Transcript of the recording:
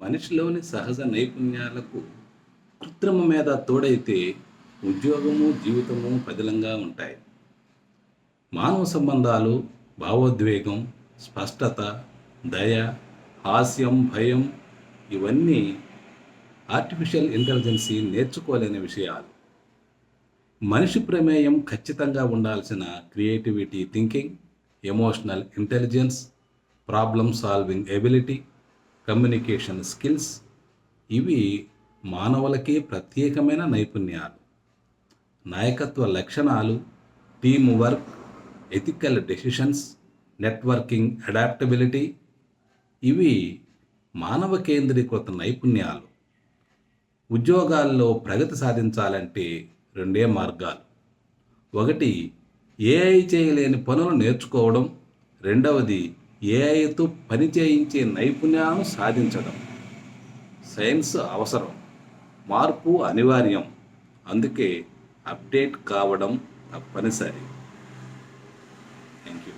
మనిషిలోని సహజ నైపుణ్యాలకు కృత్రిమ మీద తోడైతే ఉద్యోగము జీవితము పదిలంగా ఉంటాయి. మానవ సంబంధాలు భావోద్వేగం స్పష్టత దయ హాస్యం భయం ఇవన్నీ ఆర్టిఫిషియల్ ఇంటెలిజెన్సీ నేర్చుకోలేని విషయాలు. మనిషి ప్రమేయం ఖచ్చితంగా ఉండాల్సిన creativity thinking emotional intelligence problem solving ability communication skills ఇవి మానవులకి ప్రత్యేకమైన నైపుణ్యాలు. నాయకత్వ లక్షణాలు team work ethical decisions networking adaptability ఇవి మానవ కేంద్రీకృత నైపుణ్యాలు. ఉద్యోగాల్లో ప్రగతి సాధించాలంటే రెండే మార్గాలు. ఒకటి ఏఐ చేయలేని పనులు నేర్చుకోవడం. రెండవది ఏఐతో పని చేయించే నైపుణ్యాలను సాధించడం. సైన్స్ అవసరం. మార్పు అనివార్యం. అందుకే అప్డేట్ కావడం తప్పనిసరి. Thank you